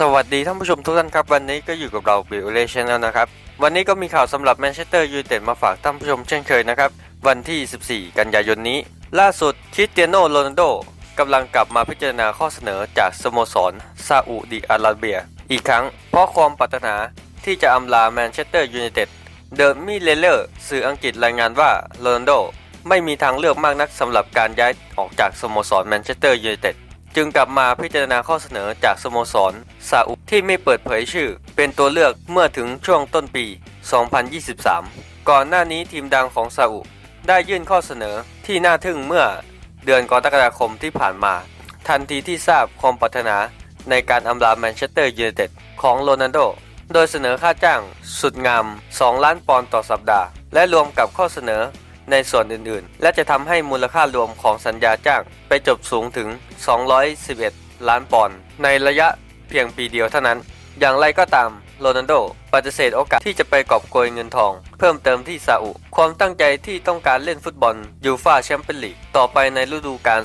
สวัสดีท่านผู้ชมทุกท่านครับ วันนี้ก็อยู่กับเราบิวเลชันแล้วนะครับ วันนี้ก็มีข่าวสำหรับแมนเชสเตอร์ยูไนเต็ดมาฝากท่านผู้ชมเช่นเคยนะครับ วันที่ 14 กันยายนนี้ ล่าสุดคริสเตียโนโรนัลโดกำลังกลับมาพิจารณาข้อเสนอจากสโมสรซาอุดิอาระเบีย อีกครั้ง เพราะความปรารถนาที่จะอำลาแมนเชสเตอร์ยูไนเต็ดเดอะมิเลเลอร์สื่ออังกฤษรายงานว่าโรนัลโดไม่มีทางเลือกมากนักสำหรับการย้ายออกจากสโมสรแมนเชสเตอร์ยูไนเต็ด จึงกลับมาพิจารณาข้อเสนอจากสโมสรซาอุที่ไม่เปิดเผยชื่อ เป็นตัวเลือกเมื่อถึงช่วงต้นปี 2023 ก่อนหน้านี้ทีมดังของซาอุได้ยื่นข้อเสนอที่น่าทึ่งเมื่อเดือนกรกฎาคมที่ผ่านมา ทันทีที่ทราบความปรารถนาในการอำลาแมนเชสเตอร์ยูไนเต็ดของโรนัลโด โดยเสนอค่าจ้างสุดงาม 2 ล้านปอนด์ต่อสัปดาห์ และรวมกับข้อเสนอ ในส่วนอื่นๆ และจะทำให้มูลค่ารวมของสัญญาจ้างไปจบสูงถึง 211 ล้านปอนด์ในระยะเพียงปีเดียวเท่านั้น อย่างไรก็ตามโรนัลโดปฏิเสธโอกาสที่จะไปกอบโกยเงินทอง เพิ่มเติมที่ซาอุ ความตั้งใจที่ต้องการเล่นฟุตบอลยูฟาแชมเปี้ยนลีกต่อไปในฤดูกาล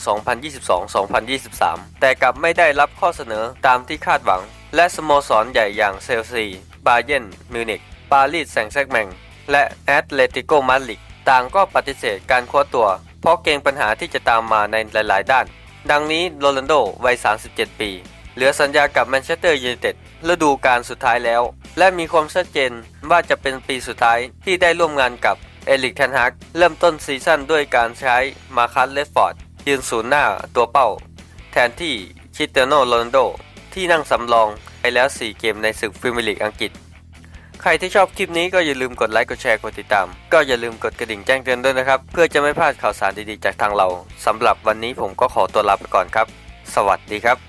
2022-2023 แต่กลับไม่ได้รับข้อเสนอตามที่คาดหวัง และสโมสรใหญ่อย่างเซลซี บาเยร์นมิวนิกปารีสแซงต์แชร์กแมง และแอตเลติโกมาดริด ต่างก็ปฏิเสธการคว้าตัว เพราะเกรงปัญหาที่จะตามมาในหลาย ๆ ด้าน ดังนี้โรนัลโดวัย 37 ปี เหลือสัญญากับแมนเชสเตอร์ยูไนเต็ดฤดูกาลสุดท้ายแล้ว และมีความชัดเจนว่าจะเป็นปีสุดท้ายที่ได้ร่วมงานกับเอลิกเทนฮักเริ่มต้นซีซั่นด้วยการใช้มาคัสเลสฟอร์ดยืนศูนย์หน้าตัวเป้า แทนที่คิเตโนโรนัลโดที่นั่งสำรองไปแล้ว 4 เกมในศึกพรีเมียร์ลีกอังกฤษ ใครที่ชอบคลิปนี้ก็อย่าลืมกดไลค์กดแชร์กดติดตาม ก็อย่าลืมกดกระดิ่งแจ้งเตือนด้วยนะครับ เพื่อจะไม่พลาดข่าวสารดีๆจากทางเราสำหรับวันนี้ผมก็ขอตัวลาไปก่อนครับ สวัสดีครับ